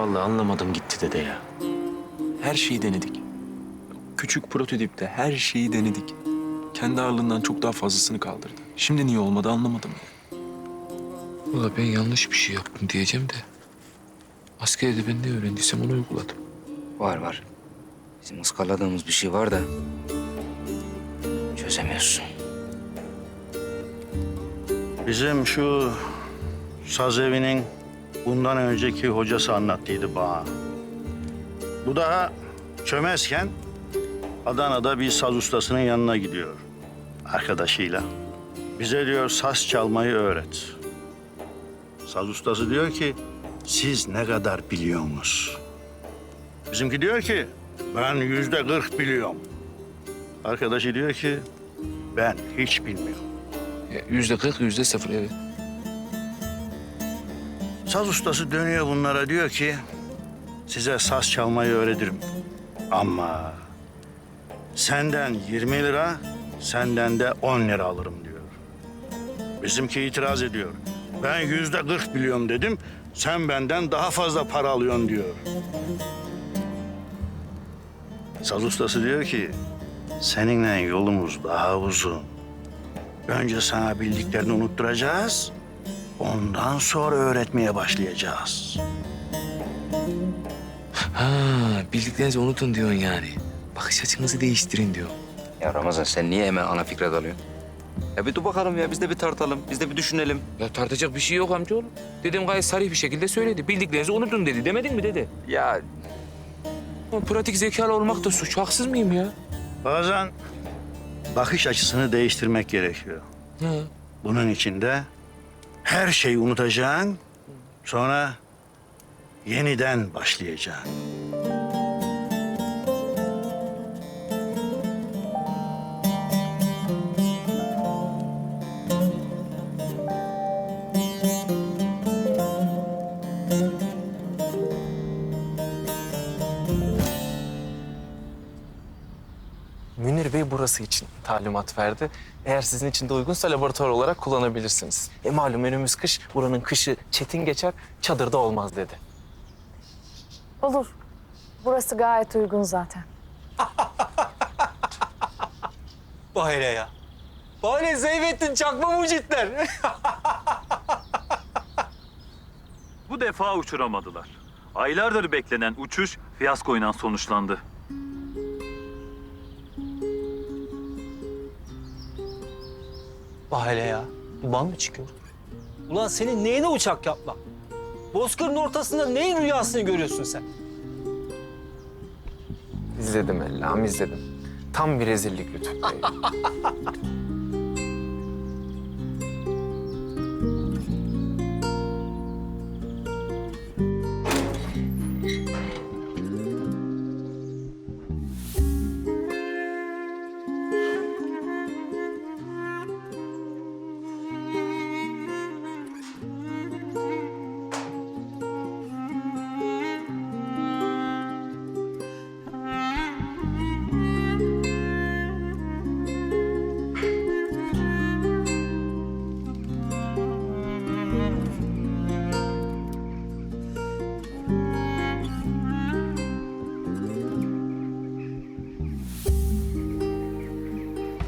Vallahi anlamadım gitti dede ya. Her şeyi denedik. Küçük prototipte her şeyi denedik. Kendi ağırlığından çok daha fazlasını kaldırdı. Şimdi niye olmadı anlamadım. Valla ben yanlış bir şey yaptım diyeceğim de. Askerde ben ne öğrendiysem onu uyguladım. Var var. Bizim ıskaladığımız bir şey var da çözemiyorsun. Bizim şu saz evinin bundan önceki hocası anlattıydı bana. Bu daha çömezken Adana'da bir saz ustasının yanına gidiyor arkadaşıyla. Bize diyor saz çalmayı öğret. Saz ustası diyor ki siz ne kadar biliyorsunuz? Bizimki diyor ki ben yüzde kırk biliyorum. Arkadaşı diyor ki ben hiç bilmiyorum. Ya, Yüzde kırk, yüzde sıfır evet. Saz ustası dönüyor bunlara diyor ki size saz çalmayı öğretirim. Ama senden 20 lira, senden de 10 lira alırım diyor. Bizimki itiraz ediyor. Ben yüzde 40 biliyorum dedim. Sen benden daha fazla para alıyorsun diyor. Saz ustası diyor ki seninle yolumuz daha uzun. Önce sana bildiklerini unutturacağız. Ondan sonra öğretmeye başlayacağız. Ha, bildiklerinizi unutun diyorsun yani. Bakış açınızı değiştirin diyor. Ya Ramazan sen niye hemen ana fikre dalıyorsun? Ya bir dur bakalım ya biz de bir tartalım, biz de bir düşünelim. Ya tartacak bir şey yok amcaoğlu. Dedem gayet sarih bir şekilde söyledi. Bildiklerinizi unutun dedi. Demedin mi dede? Ya Ama pratik zekalı olmak da suç. Haksız mıyım ya? Bazen bakış açısını değiştirmek gerekiyor. Ha. Bunun için de her şeyi unutacaksın. Sonra yeniden başlayacaksın. Münir Bey burası için talimat verdi. Eğer sizin için de uygunsa laboratuvar olarak kullanabilirsiniz. E malum önümüz kış, buranın kışı çetin geçer, çadırda olmaz dedi. Olur. Burası gayet uygun zaten. Bahire ya. Bahire Zeyvettin çakma mucitler. Bu defa uçuramadılar. Aylardır beklenen uçuş fiyaskoyla sonuçlandı. Bahire ya. Duman mı çıkıyor? Ulan senin neyine uçak yapmak? Bozkırın ortasında neyin rüyasını görüyorsun sen? İzledim Ellam, izledim. Tam bir rezillik Lütfü Bey.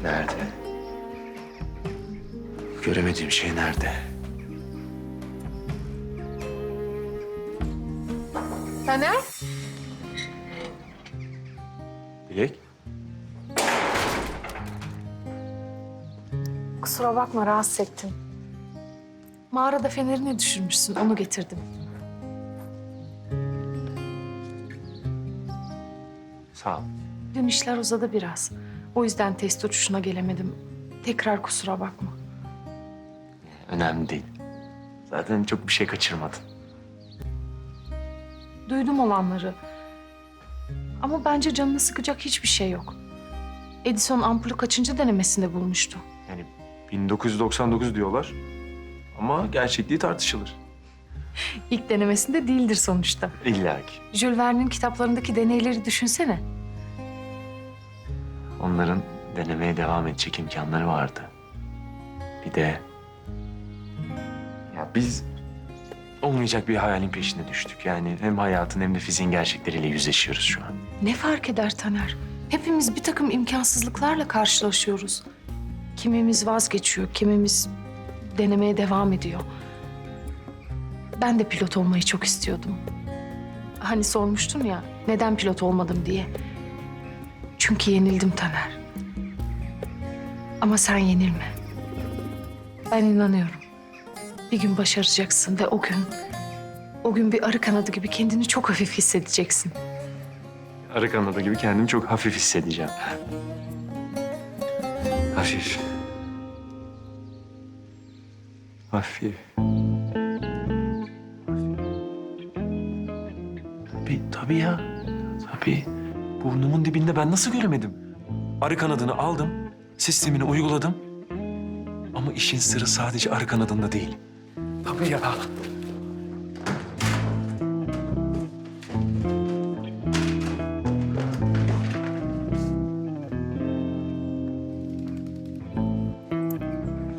Nerede? Göremediğim şey nerede? Taner? Dilek, Kusura bakma rahatsız ettim. Mağarada fenerini düşürmüşsün, onu getirdim. sağ ol. Dün işler uzadı biraz. O yüzden test uçuşuna gelemedim. Tekrar kusura bakma. Önemli değil. Zaten çok bir şey kaçırmadın. Duydum olanları. Ama bence canını sıkacak hiçbir şey yok. Edison ampulü kaçıncı denemesinde bulmuştu? Yani 1999 diyorlar ama gerçekliği tartışılır. İlk denemesinde değildir sonuçta. İlla ki. Jules Verne'in kitaplarındaki deneyleri düşünsene. Onların denemeye devam edecek imkanları vardı. Bir de ya biz olmayacak bir hayalin peşine düştük. Yani hem hayatın hem de fiziğin gerçekleriyle yüzleşiyoruz şu an. Ne fark eder Taner? Hepimiz bir takım imkansızlıklarla karşılaşıyoruz. Kimimiz vazgeçiyor, kimimiz denemeye devam ediyor. Ben de pilot olmayı çok istiyordum. Hani sormuştun ya, neden pilot olmadım diye. Çünkü yenildim Taner. Ama sen yenilme. Ben inanıyorum. Bir gün başaracaksın ve o gün... O gün bir arı kanadı gibi kendini çok hafif hissedeceksin. Arı kanadı gibi kendimi çok hafif hissedeceğim. Hafif. Hafif. Tabii, tabii ya. Tabii. Burnumun dibinde ben nasıl göremedim? Arı kanadını aldım, sistemini uyguladım. Ama işin sırrı sadece arı kanadında değil. Tabii ya.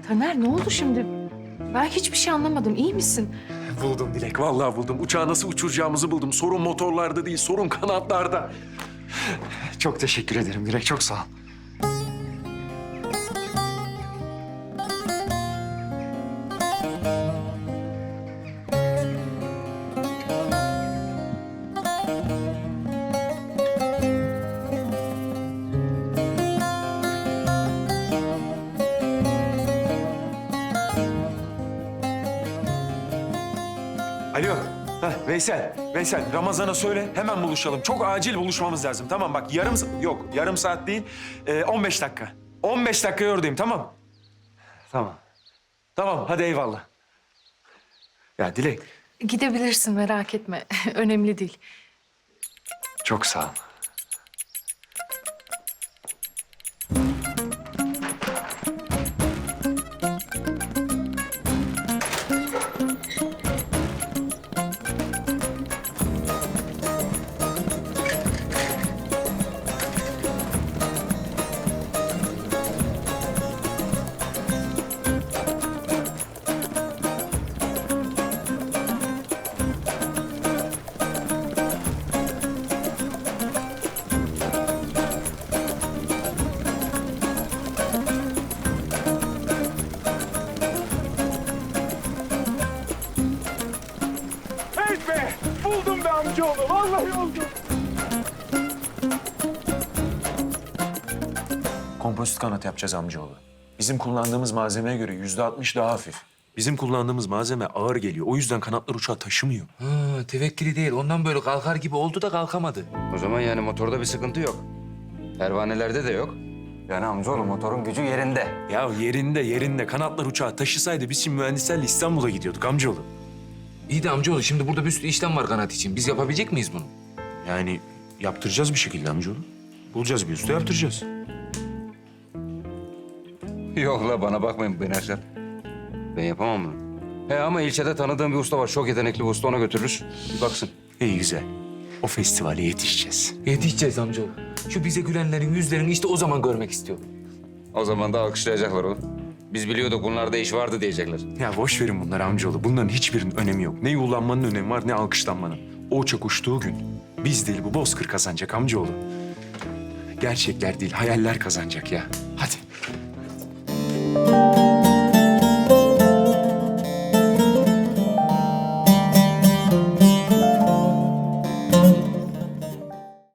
Taner ne oldu şimdi? Ben hiçbir şey anlamadım. İyi misin? Buldum Dilek, vallahi buldum. Uçağı nasıl uçuracağımızı buldum. Sorun motorlarda değil, sorun kanatlarda. Çok teşekkür ederim Dilek, çok sağ ol. Alo. Heh, Veysel, Veysel Ramazan'a söyle hemen buluşalım. Çok acil buluşmamız lazım. Tamam bak yarım sa- yok yarım saat değil. Ee, 15 dakika. 15 dakika oradayım tamam. Tamam. Tamam hadi eyvallah. Ya Dilek Gidebilirsin merak etme. Önemli değil. çok sağ ol. Kompozit kanat yapacağız amcaoğlu. Bizim kullandığımız malzemeye göre yüzde altmış daha hafif. Bizim kullandığımız malzeme ağır geliyor. O yüzden kanatlar uçağı taşımıyor. Ha, tevekkili değil. Ondan böyle kalkar gibi oldu da kalkamadı. O zaman yani motorda bir sıkıntı yok. Pervanelerde de yok. Yani amcaoğlu motorun gücü yerinde. Ya yerinde yerinde kanatlar uçağı taşısaydı biz şimdi mühendislerle İstanbul'a gidiyorduk amcaoğlu. İyi de amcaoğlu şimdi burada bir sürü işlem var kanat için. Biz yapabilecek miyiz bunu? Yani yaptıracağız bir şekilde amcaoğlu. Bulacağız bir usta yaptıracağız. Yok la bana bakmayın beni aşar. Ben yapamam bunu. He ama ilçede tanıdığım bir usta var. Çok yetenekli bir usta ona götürürüz. Bir baksın. İyi güzel. O festivale yetişeceğiz. Yetişeceğiz amcaoğlu. Şu bize gülenlerin yüzlerini işte o zaman görmek istiyorum. O zaman da alkışlayacaklar oğlum. Biz biliyorduk bunlarda iş vardı diyecekler. Ya boş verin bunları amcaoğlu. Bunların hiçbirinin önemi yok. Ne yuğlanmanın önemi var ne alkışlanmanın. O uçak uçtuğu gün biz değil bu bozkır kazanacak amcaoğlu. Gerçekler değil hayaller kazanacak ya. Hadi.